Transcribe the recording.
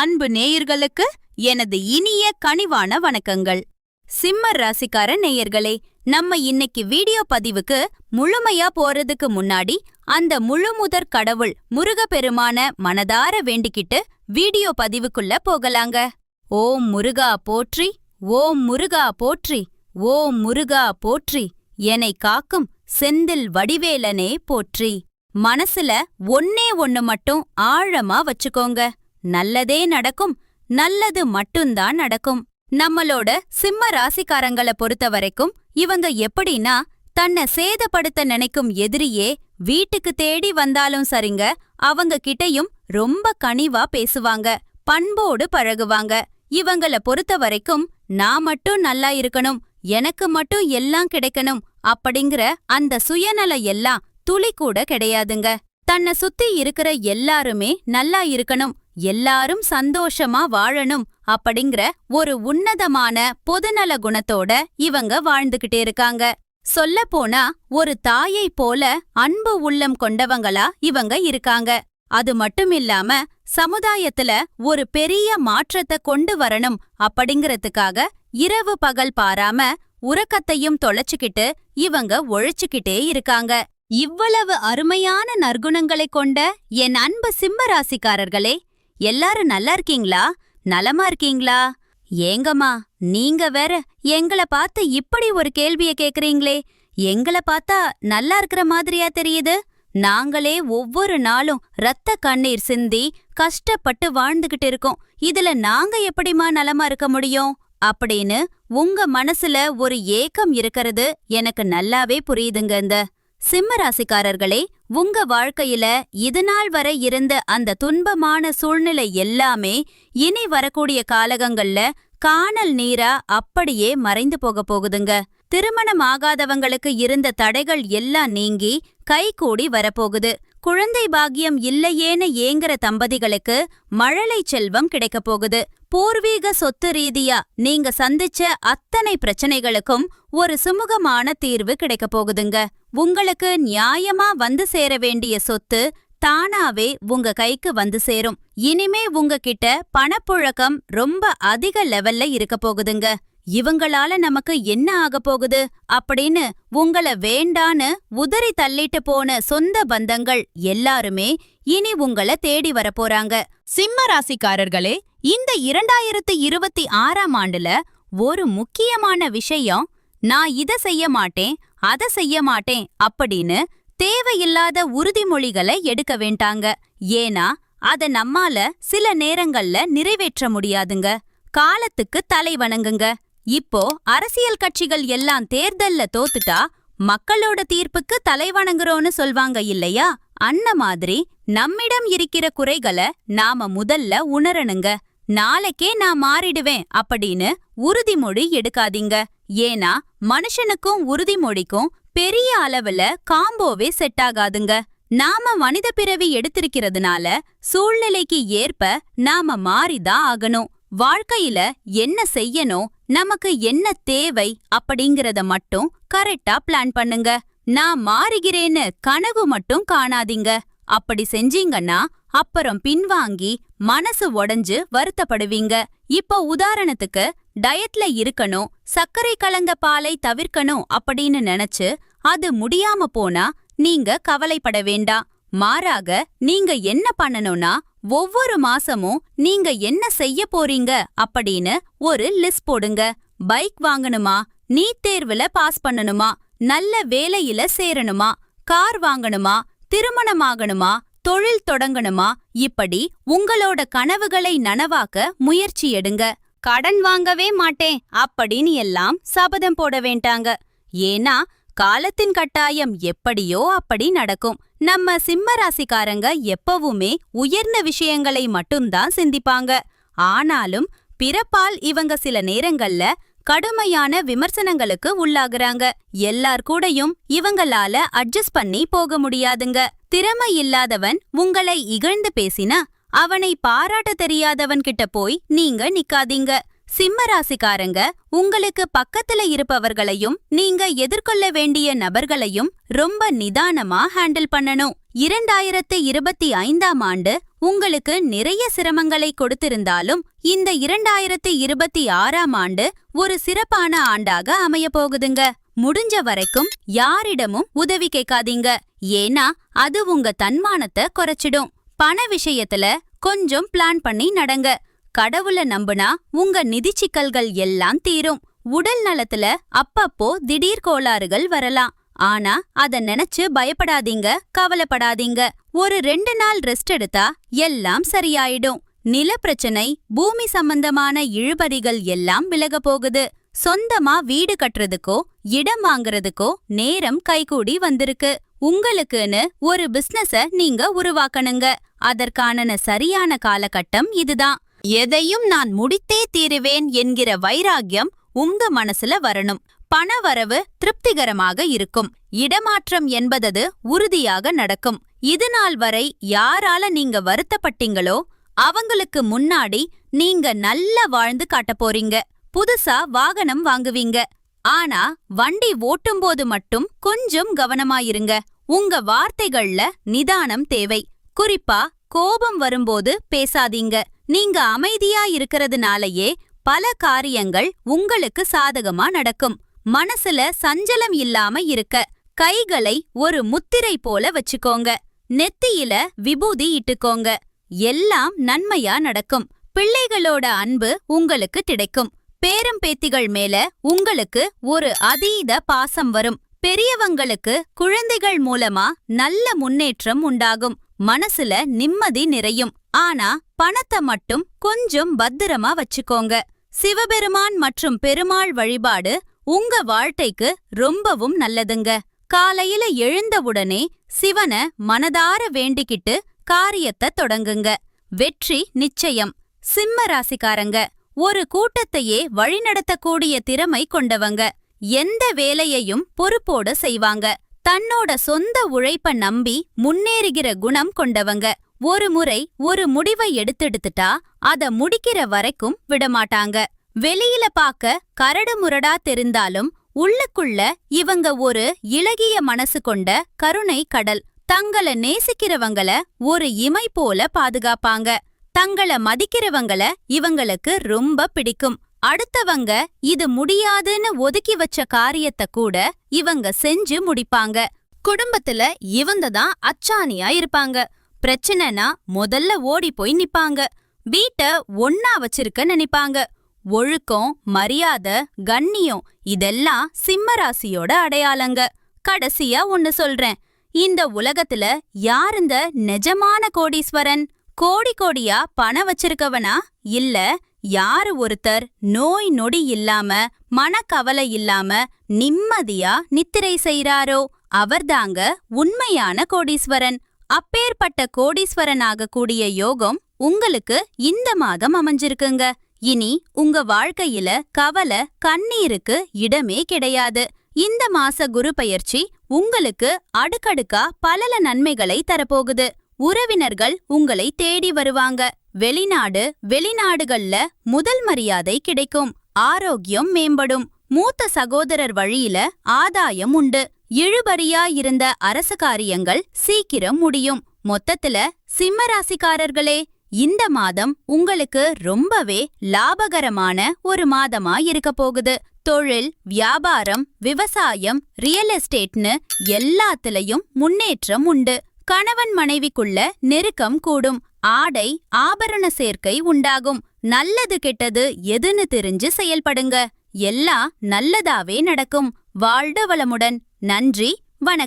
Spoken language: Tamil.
அன்பு நேயர்களுக்கு எனது இனிய கனிவான வணக்கங்கள். சிம்மர் ராசிக்கார நேயர்களே நம்ம இன்னைக்கு வீடியோ பதிவுக்கு முழுமையா போறதுக்கு முன்னாடி அந்த முழுமுதற் கடவுள் முருகப்பெருமான மனதார வேண்டிக்கிட்டு வீடியோ பதிவுக்குள்ள போகலாங்க. ஓம் முருகா போற்றி ஓம் முருகா போற்றி ஓம் முருகா போற்றி என்னை காக்கும் செந்தில் வடிவேலனே போற்றி. மனசுல ஒன்னே ஒன்னு மட்டும் ஆழமா வச்சுக்கோங்க. நல்லதே நடக்கும் நல்லது மட்டும்தான் நடக்கும். நம்மளோட சிம்ம ராசிக்காரங்கள பொறுத்த வரைக்கும் இவங்க எப்படின்னா தன்னை சேதப்படுத்த நினைக்கும் எதிரியே வீட்டுக்கு தேடி வந்தாலும் சரிங்க அவங்க கிட்டயும் ரொம்ப கனிவா பேசுவாங்க பண்போடு பழகுவாங்க. இவங்கள பொறுத்த வரைக்கும் நான் மட்டும் நல்லா இருக்கணும் எனக்கு மட்டும் எல்லாம் கிடைக்கணும் அப்படிங்கிற அந்த சுயநல எல்லாம் துளி கூட கிடையாதுங்க. தன்னை சுத்தி இருக்கிற எல்லாருமே நல்லா இருக்கணும் எல்லாரும் சந்தோஷமா வாழணும் அப்படிங்கிற ஒரு உன்னதமான பொதுநல குணத்தோட இவங்க வாழ்ந்துகிட்டே இருக்காங்க. சொல்ல போனா ஒரு தாயை போல அன்பு உள்ளம் கொண்டவங்களா இவங்க இருக்காங்க. அது மட்டுமில்லாம சமுதாயத்துல ஒரு பெரிய மாற்றத்தை கொண்டு வரணும் அப்படிங்கறதுக்காக இரவு பகல் பாராம உறக்கத்தையும் தொலைச்சுக்கிட்டு இவங்க ஒழிச்சுக்கிட்டே இருக்காங்க. இவ்வளவு அருமையான நற்குணங்களை கொண்ட என் அன்பு சிம்ம ராசிக்காரர்களே எல்லாரும் நல்லா இருக்கீங்களா? நலமா இருக்கீங்களா? ஏங்கம்மா நீங்க வேற எங்கள பார்த்து இப்படி ஒரு கேள்விய கேக்குறீங்களே. எங்கள பார்த்தா நல்லா இருக்கிற மாதிரியா தெரியுது. நாங்களே ஒவ்வொரு நாளும் ரத்த கண்ணீர் சிந்தி கஷ்டப்பட்டு வாழ்ந்துகிட்டு இருக்கோம். இதுல நாங்க எப்படிமா நலமா இருக்க முடியும்? அப்படின்னு உங்க மனசுல ஒரு ஏக்கம் இருக்கிறது எனக்கு நல்லாவே புரியுதுங்க இந்த சிம்ம ராசிக்காரர்களே உங்க வாழ்க்கையில இதுநாள் வரை இருந்த அந்த துன்பமான சூழ்நிலை எல்லாமே இனி வரக்கூடிய காலகங்கள்ல காணல் நீரா அப்படியே மறைந்து போக போகுதுங்க. திருமணம் ஆகாதவங்களுக்கு இருந்த தடைகள் எல்லாம் நீங்கி கைகூடி வரப்போகுது. குழந்தை பாக்கியம் இல்லையேன்னு ஏங்குற தம்பதிகளுக்கு மழலை செல்வம் கிடைக்கப் போகுது. பூர்வீக சொத்து ரீதியா நீங்க சந்திச்ச அத்தனை பிரச்சனைகளுக்கும் ஒரு சுமூகமான தீர்வு கிடைக்கப் போகுதுங்க. உங்களுக்கு நியாயமா வந்து சேர வேண்டிய சொத்து தானாவே உங்க கைக்கு வந்து சேரும். இனிமே உங்ககிட்ட பணப்புழக்கம் ரொம்ப அதிக லெவல்ல இருக்க போகுதுங்க. இவங்களால நமக்கு என்ன ஆக போகுது அப்படின்னு உங்கள வேண்டான்னு உதறி தள்ளிட்டு போன சொந்த பந்தங்கள் எல்லாருமே இனி உங்கள தேடி வரப்போறாங்க சிம்ம ராசிக்காரர்களே இந்த இரண்டாயிரத்து இருபத்தி ஆறாம் ஆண்டுல ஒரு முக்கியமான விஷயம் நான் இத செய்ய மாட்டேன் அத செய்ய மாட்டேன் அப்படின்னு தேவையில்லாத உறுதிமொழிகளை எடுக்க வேண்டாங்க. ஏன்னா அத நம்மால சில நேரங்கள்ல நிறைவேற்ற முடியாதுங்க. காலத்துக்கு தலை வணங்குங்க. இப்போ அரசியல் கட்சிகள் எல்லாம் தேர்தல்ல தோத்துட்டா மக்களோட தீர்ப்புக்கு தலை வணங்குறோன்னு சொல்வாங்க இல்லையா? அன்ன மாதிரி நம்மிடம் இருக்கிற குறைகளை நாம முதல்ல உணரணுங்க. நாளைக்கே நான் மாறிடுவேன் அப்படின்னு உறுதிமொழி எடுக்காதீங்க. ஏன்னா மனுஷனுக்கும் உறுதிமொழிக்கும் பெரிய அளவுல காம்போவே செட் ஆகாதுங்க. நாம மனித பிறவி எடுத்திருக்கிறதுனால சூழ்நிலைக்கு ஏற்ப நாம மாறிதான் ஆகணும். வாழ்க்கையில என்ன செய்யணும் நமக்கு என்ன தேவை அப்படிங்கறத மட்டும் கரெக்டா பிளான் பண்ணுங்க. நான் மாறுகிறேன்னு கனவு மட்டும் காணாதீங்க. அப்படி செஞ்சீங்கன்னா அப்புறம் பின்வாங்கி மனசு உடஞ்சு வருத்தப்படுவீங்க. இப்போ உதாரணத்துக்கு டயட்ல இருக்கணும் சர்க்கரை கலந்த பாலை தவிர்க்கணும் அப்படின்னு நினைச்சு அது முடியாம போனா நீங்க கவலைப்பட வேண்டாம். மாறாக நீங்க என்ன பண்ணணும்னா ஒவ்வொரு மாசமும் நீங்க என்ன செய்ய போறீங்க அப்படின்னு ஒரு லிஸ்ட் போடுங்க. பைக் வாங்கணுமா? நீட் தேர்வுல பாஸ் பண்ணணுமா? நல்ல வேலையில சேரணுமா? கார் வாங்கணுமா? திருமணமாகணுமா? தொழில் தொடங்கணுமா? இப்படி உங்களோட கனவுகளை நனவாக்க முயற்சி எடுங்க. கடன் வாங்கவே மாட்டேன் அப்படின்னு எல்லாம் சபதம் போட வேண்டாங்க. ஏன்னா காலத்தின் கட்டாயம் எப்படியோ அப்படி நடக்கும். நம்ம சிம்ம ராசிக்காரங்க எப்பவுமே உயர்ந்த விஷயங்களை மட்டும்தான் சிந்திப்பாங்க. ஆனாலும் பிறப்பால் இவங்க சில நேரங்கள்ல கடுமையான விமர்சனங்களுக்கு உள்ளாகுறாங்க. எல்லார் கூடயும் இவங்களால அட்ஜஸ்ட் பண்ணி போக முடியாதுங்க. திறமை இல்லாதவன் உங்களை இகழ்ந்து பேசினா அவனை பாராட்ட தெரியாதவன் கிட்ட போய் நீங்க நிக்காதீங்க. சிம்ம ராசிக்காரங்க உங்களுக்கு பக்கத்துல இருப்பவர்களையும் நீங்க எதிர்கொள்ள வேண்டிய நபர்களையும் ரொம்ப நிதானமா ஹேண்டில் பண்ணணும். இரண்டாயிரத்து இருபத்தி ஐந்தாம் ஆண்டு உங்களுக்கு நிறைய சிரமங்களை கொடுத்திருந்தாலும் இந்த இரண்டாயிரத்து இருபத்தி ஆறாம் ஆண்டு ஒரு சிறப்பான ஆண்டாக அமைய போகுதுங்க. முடிஞ்ச வரைக்கும் யாரிடமும் உதவி கேட்காதீங்க. ஏன்னா அது உங்க தன்மானத்தை குறைச்சிடும். பண விஷயத்துல கொஞ்சம் பிளான் பண்ணி நடங்க. கடவுள நம்புனா உங்க நிதி சிக்கல்கள் எல்லாம் தீரும். உடல் நலத்துல அப்பப்போ திடீர் கோளாறுகள் வரலாம். ஆனா அத நினைச்சு பயப்படாதீங்க கவலைப்படாதீங்க. ஒரு ரெண்டு நாள் ரெஸ்ட் எடுத்தா எல்லாம் சரியாயிடும். நில பிரச்சனை பூமி சம்பந்தமான இழுபறிகள் எல்லாம் விலக போகுது. சொந்தமா வீடு கட்டுறதுக்கோ இடம் வாங்குறதுக்கோ நேரம் கைகூடி வந்திருக்கு. உங்களுக்குன்னு ஒரு பிசினஸ நீங்க உருவாக்கணுங்க. அதற்கான சரியான காலகட்டம் இதுதான். எதையும் நான் முடித்தே தீருவேன் என்கிற வைராக்கியம் உங்க மனசுல வரணும். பண வரவு திருப்திகரமாக இருக்கும். இடமாற்றம் என்பதது உறுதியாக நடக்கும். இது நாள் வரை யாரால நீங்க வருத்தப்பட்டீங்களோ அவங்களுக்கு முன்னாடி நீங்க நல்லா வாழ்ந்து காட்ட போறீங்க. புதுசா வாகனம் வாங்குவீங்க. ஆனா வண்டி ஓட்டும்போது மட்டும் கொஞ்சம் கவனமாயிருங்க. உங்க வார்த்தைகள்ல நிதானம் தேவை. குறிப்பா கோபம் வரும்போது பேசாதீங்க. நீங்க அமைதியா இருக்கறதுனாலயே பல காரியங்கள் உங்களுக்கு சாதகமா நடக்கும். மனசுல சஞ்சலம் இல்லாம இருக்க. கைகளை ஒரு முத்திரை போல வச்சுக்கோங்க. நெத்தியில விபூதி இட்டுக்கோங்க. எல்லாம் நன்மையா நடக்கும். பிள்ளைகளோட அன்பு உங்களுக்கு கிடைக்கும். பேரம் பேத்திகள் மேல உங்களுக்கு ஒரு அதீத பாசம் வரும். பெரியவங்களுக்கு குழந்தைகள் மூலமா நல்ல முன்னேற்றம் உண்டாகும். மனசுல நிம்மதி நிறையும். ஆனா பணத்தை மட்டும் கொஞ்சம் பத்திரமா வச்சுக்கோங்க. சிவபெருமான் மற்றும் பெருமாள் வழிபாடு உங்க வாழ்க்கைக்கு ரொம்பவும் நல்லதுங்க. காலையில எழுந்தவுடனே சிவன மனதார வேண்டிக்கிட்டு காரியத்தை தொடங்குங்க. வெற்றி நிச்சயம். சிம்ம ராசிக்காரங்க ஒரு கூட்டத்தையே வழிநடத்தக்கூடிய திறமை கொண்டவங்க. எந்த வேலையையும் பொறுப்போட செய்வாங்க. தன்னோட சொந்த உழைப்ப நம்பி முன்னேறுகிற குணம் கொண்டவங்க. ஒரு முறை ஒரு முடிவை எடுத்தெடுத்துட்டா அத முடிக்கிற வரைக்கும் விடமாட்டாங்க. வெளியில பாக்க கரடு முரடா தெரிந்தாலும் உள்ளுக்குள்ள இவங்க ஒரு இளகிய மனசு கொண்ட கருணை கடல். தங்கள நேசிக்கிறவங்கள ஒரு இமை போல பாதுகாப்பாங்க. தங்கள மதிக்கிறவங்கள இவங்களுக்கு ரொம்ப பிடிக்கும். அடுத்தவங்க இது முடியாதுன்னு ஒதுக்கி வச்ச காரியத்தை கூட இவங்க செஞ்சு முடிப்பாங்க. குடும்பத்துல இவங்க தான் அச்சாணியா இருப்பாங்க. பிரச்சனைனா முதல்ல ஓடி போய் நிப்பாங்க. வீட்ட ஒன்னா வச்சிருக்க நினைப்பாங்க. ஒழுக்கம் மரியாதை கண்ணியம் இதெல்லாம் சிம்மராசியோட அடையாளங்க. கடைசியா ஒன்னு சொல்றேன். இந்த உலகத்துல யார் இந்த நிஜமான கோடீஸ்வரன்? கோடி கோடியா பணம் வச்சிருக்கவனா? இல்ல யாரு ஒருத்தர் நோய் நொடி இல்லாம மனக்கவலை இல்லாம நிம்மதியா நித்திரை செய்றாரோ? அவர்தாங்க உண்மையான கோடீஸ்வரன். அப்பேற்பட்ட கோடீஸ்வரன் ஆகக்கூடிய யோகம் உங்களுக்கு இந்த மாதம் அமைஞ்சிருக்குங்க. இனி உங்க வாழ்க்கையில கவலை கண்ணீருக்கு இடமே கிடையாது. இந்த மாச குரு பயிற்சி உங்களுக்கு அடுக்கடுக்கா பலல நன்மைகளை தரப்போகுது. உறவினர்கள் உங்களை தேடி வருவாங்க. வெளிநாடு வெளிநாடுகள்ல முதல் மரியாதை கிடைக்கும். ஆரோக்கியம் மேம்படும். மூத்த சகோதரர் வழியில ஆதாயம் உண்டு. இழுபறியா இருந்த அரசு காரியங்கள் சீக்கிரம் முடியும். மொத்தத்துல சிம்மராசிக்காரர்களே இந்த மாதம் உங்களுக்கு ரொம்பவே லாபகரமான ஒரு மாதமா இருக்க போகுது. தொழில் வியாபாரம் விவசாயம் ரியல் எஸ்டேட்னு எல்லாத்துலயும் முன்னேற்றம் உண்டு. கணவன் மனைவிக்குள்ள நெருக்கம் கூடும். ஆடை ஆபரண சேர்க்கை உண்டாகும். நல்லது கெட்டது எதுன்னு தெரிஞ்சு செயல்படுங்க. எல்லாம் நல்லதாவே நடக்கும். வாழ்க வளமுடன். நன்றி வணக்கம்.